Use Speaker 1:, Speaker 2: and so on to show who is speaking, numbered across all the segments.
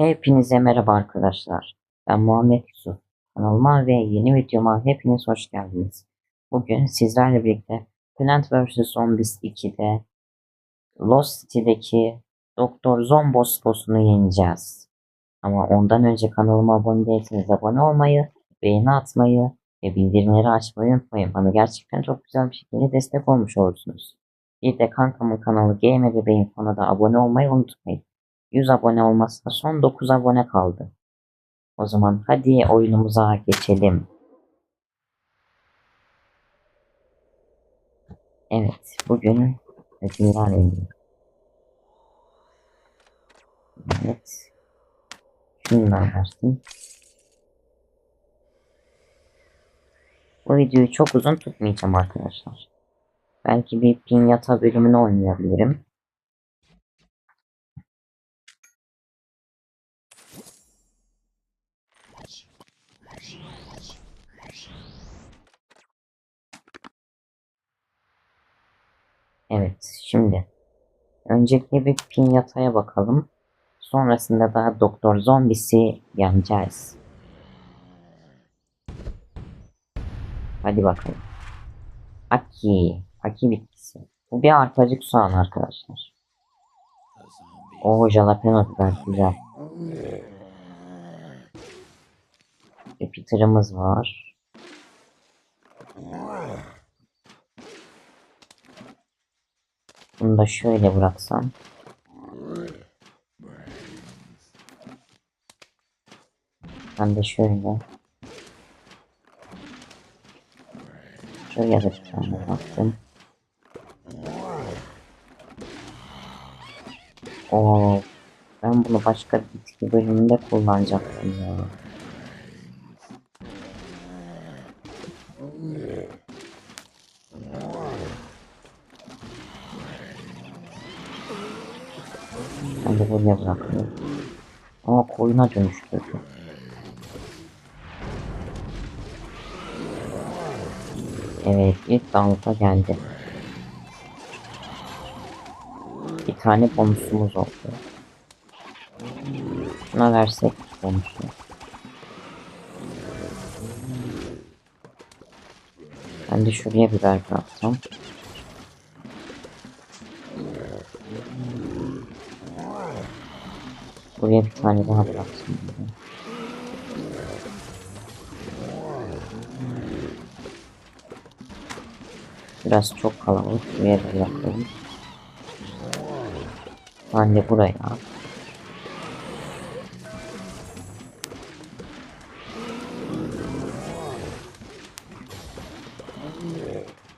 Speaker 1: Hepinize merhaba arkadaşlar. Ben Muhammed Yusuf. Kanalıma ve yeni videoma hepiniz hoş geldiniz. Bugün sizlerle birlikte Plant vs. Zombies 2'de Lost City'deki Doktor Zombos boss'unu yeneceğiz. Ama ondan önce kanalıma abone değilseniz abone olmayı, beğeni atmayı ve bildirimleri açmayı unutmayın. Bana gerçekten çok güzel bir şekilde destek olmuş olursunuz. Bir de kankamın kanalı Game Bebeğin Fan'a da abone olmayı unutmayın. 100 abone olmasına son 9 abone kaldı. O zaman hadi oyunumuza geçelim. Evet, bugün ödüller oynuyor. Evet. Şundan versin. Bu videoyu çok uzun tutmayacağım arkadaşlar. Belki bir pinyata bölümünü oynayabilirim. Evet, şimdi öncelikle bir pinyataya bakalım. Sonrasında da Doktor Zombisi yeneceğiz. Hadi bakalım. Aki, Aki bitkisi. Bu bir arpacık soğan arkadaşlar. O jalapeno biber güzel. Jupiter'ımız var. Bunu da şöyle bıraksam. Ben de şöyle. Şuraya da bir tane baktım. Oo, ben bunu başka bitki bölümünde kullanacaktım ya. Ben de buraya bırakıyorum. Ama koyuna dönüştürdü. Evet ilk dalga geldi. Bir tane bonusumuz oldu. Şuna versek bonusu. Ben de şuraya biber bıraksam. Buraya bir tane daha bıraksam. Biraz çok kalabalık. Buraya da bırakalım. Ben de buraya.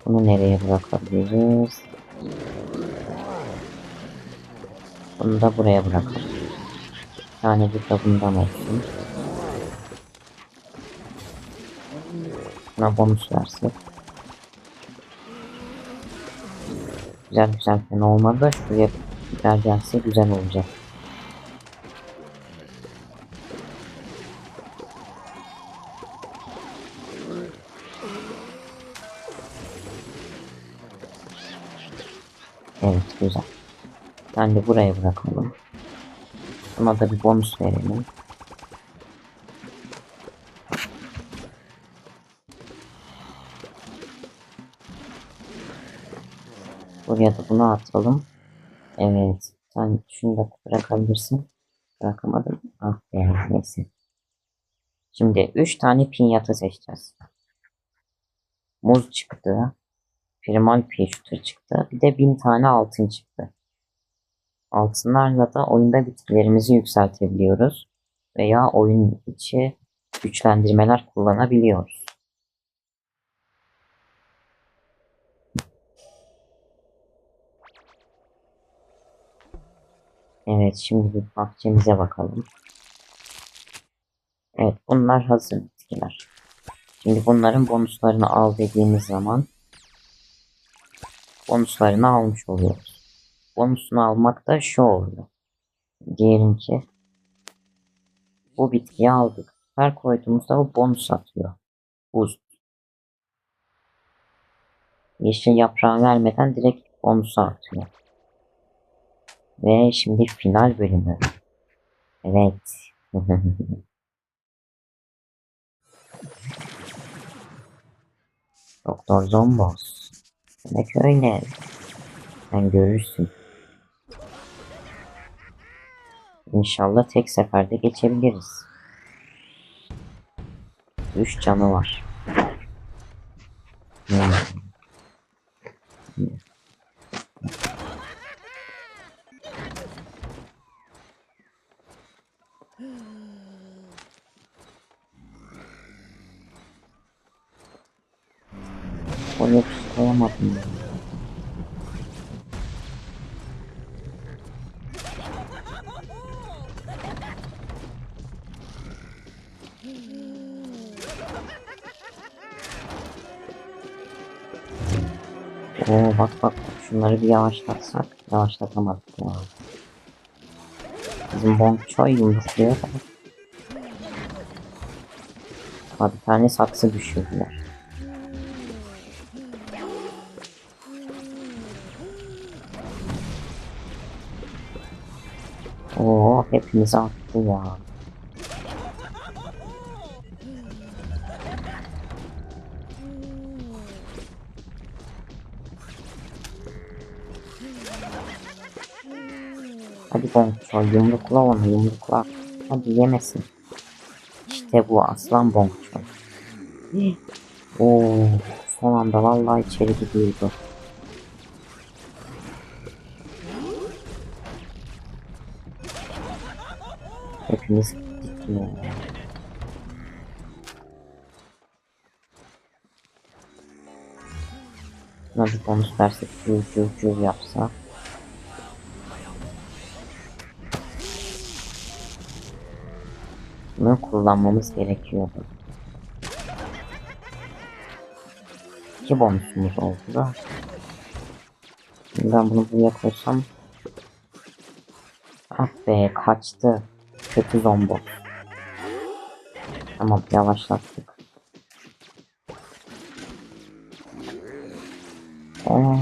Speaker 1: Bunu nereye bırakabiliriz? Bunu da buraya bırakalım. Tane bir de bundan olsun. Buna bonus versek. Güzel güzel fena olmadı şuraya biber gelse güzel olacak. Evet güzel. Ben de buraya bırakalım. Buna da bir bonus verelim. Buraya da bunu atalım. Evet. Sen şunu da bırakabilirsin. Bırakamadım. Ah be neyse. Şimdi 3 tane pinyata seçeceğiz. Muz çıktı. Primal Pichuter çıktı. Bir de 1000 tane altın çıktı. Altınlarla da oyunda bitkilerimizi yükseltebiliyoruz. Veya oyun içi güçlendirmeler kullanabiliyoruz. Evet şimdi bir bahçemize bakalım. Evet bunlar hazır bitkiler. Şimdi bunların bonuslarını al dediğimiz zaman bonuslarını almış oluyoruz. Bonusunu almak da şu oluyor. Diyelim ki bu bitkiyi aldık. Her koyduğumuzda bu bonus atıyor. Boost. Yeşil yaprağı vermeden direkt bonusu atıyor. Ve şimdi final bölümü. Evet. Doktor Zombos. Demek öyle. Sen görürsün. İnşallah tek seferde geçebiliriz. Üç canı var. Hmm. Tutayamadım. Oo bak bak şunları bir yavaşlatsak yavaşlatamadık ya. Bizim Bonk Choy yumrukluyor da. Ama bir tane saksı düşürdüler. Oo hepimizi attı ya. Hadi Bonkço yumrukla onu yumrukla. Hadi yemesin. İşte bu aslan Bonkço. Oo, son anda vallahi içeri gidiyordu. Hepimiz. Buna bir bonus versek, cür cür cür yapsa. Bunu kullanmamız gerekiyordu. İki bonusumuz oldu da. Ben bunu buraya koysam. Ah be kaçtı. Kötü zombo. Tamam yavaşlattık. Aa,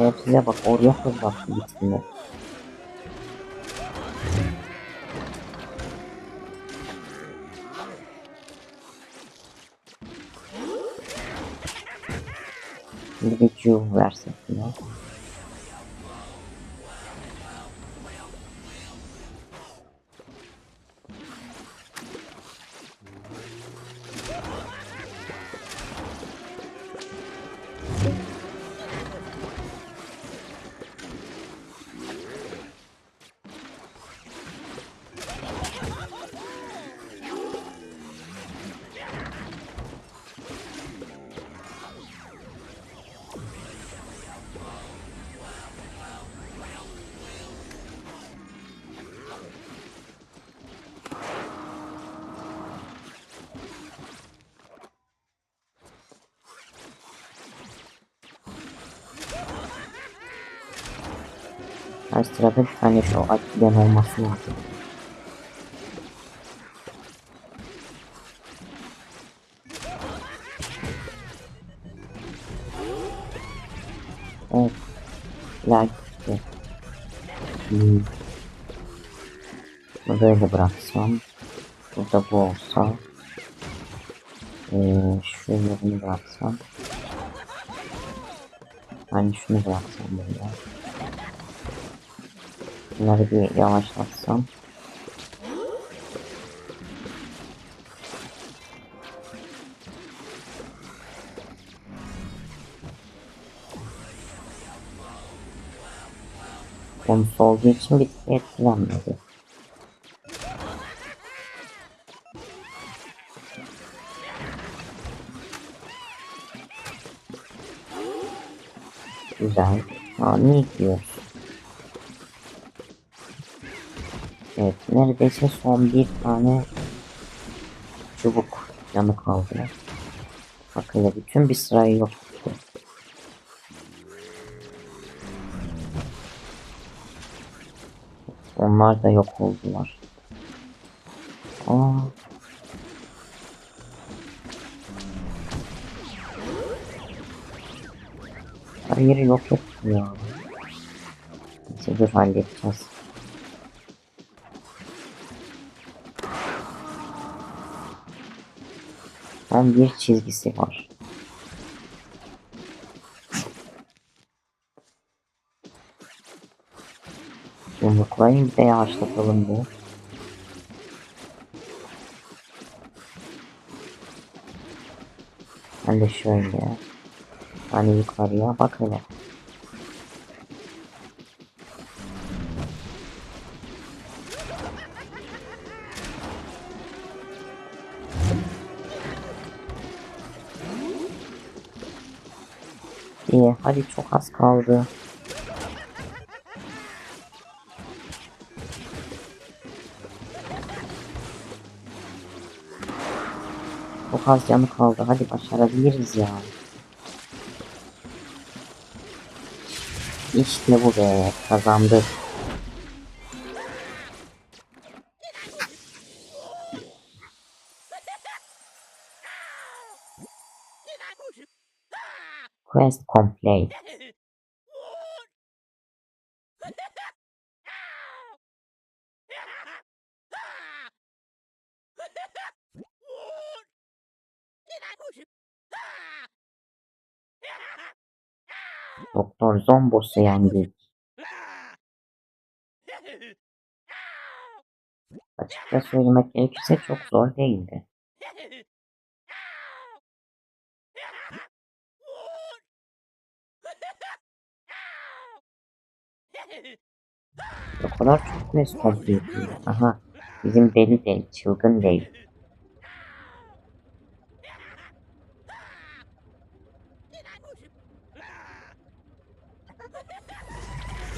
Speaker 1: evet size bak oraya fırlattı gittiğinde. Bir Q versek Her sırada bir tane şu akiden olması lazım. Evet. Lag gitti. Hmm. Böyle bıraksam. Burada bu olsa. Ee, şöyle bıraksam. Hani şunu bıraksam böyle. Bunları bir yavaşlatsam. Konusu olduğu için bir etkilenmedi. Güzel. Aa, ne diyorsun? Evet, neredeyse son bir tane çubuk yanı kaldı. Ya bütün bir sırayı yok. Onlar da yok oldular. Aa. Her yeri yok etti ya. Neyse dur halledeceğiz. Son bir çizgisi var. Yumruklayın bir de yavaşlatalım bu. Ben de şöyle. Hani yukarıya bak hele. Hadi çok az kaldı. Çok az canı kaldı. Hadi başarabiliriz ya. İşte bu be. Kazandık. Quest complete. Doktor Zombos'u yendik. Açıkça söylemek gerekirse çok zor değildi. O kadar çok quest complete edildi. Aha. Bizim deli değil, çılgın değil.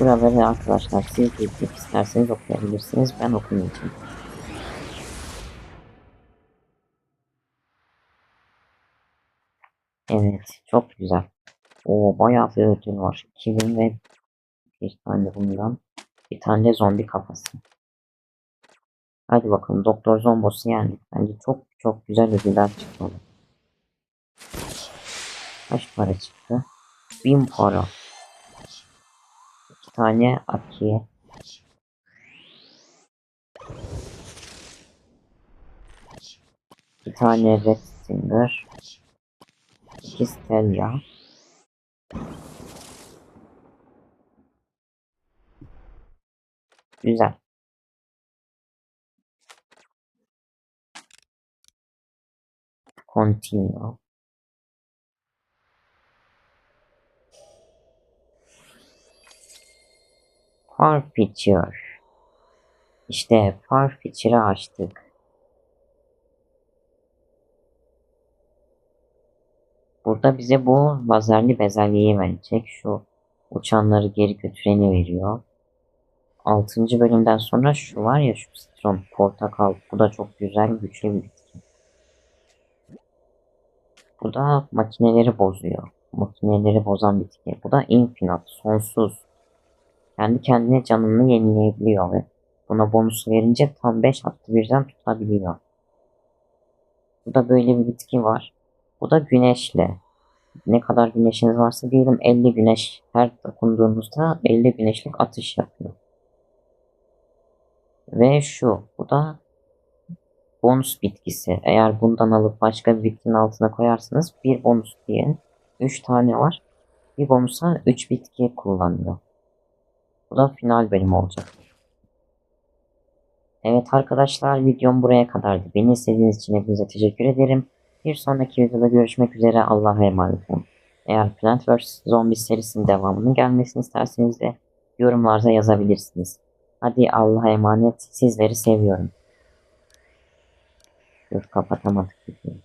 Speaker 1: Buraları arkadaşlar siz izleyip isterseniz okuyabilirsiniz. Ben okumayacağım. Evet, çok güzel. O bayağı bir ödül var. 2000 ve bir tane bundan. Bir tane zombi kafası. Hadi bakalım Doktor Zombos'u yendik. Bence çok çok güzel ödüller çıkmalı. Kaç para çıktı? 1000 para. İki tane Aki. Bir tane Red Stinger. İki Stella. Güzel. Continue. Farfetcher. İşte Farfetcher'ı açtık. Burada bize bu lazerli bezelyeyi verecek. Şu uçanları geri götüreni veriyor. 6. bölümden sonra şu var ya şu citron portakal. Bu da çok güzel güçlü bir bitki. Bu da makineleri bozuyor. Makineleri bozan bitki. Bu da infinite, sonsuz. Kendi kendine canını yenileyebiliyor ve buna bonus verince tam 5 hattı birden tutabiliyor. Bu da böyle bir bitki var. Bu da güneşle. Ne kadar güneşiniz varsa diyelim 50 güneş her dokunduğunuzda 50 güneşlik atış yapıyor. Ve şu, bu da bonus bitkisi. Eğer bundan alıp başka bir bitkinin altına koyarsanız bir bonus diye 3 tane var. Bir bonusa 3 bitki kullanıyor. Bu da final bölüm olacak. Evet arkadaşlar videom buraya kadardı. Beni izlediğiniz için hepinize teşekkür ederim. Bir sonraki videoda görüşmek üzere. Allah'a emanet olun. Eğer Plant vs. Zombies serisinin devamının gelmesini isterseniz de yorumlarda yazabilirsiniz. Hadi Allah'a emanet. Sizleri seviyorum. Dur kapatamadık videoyu.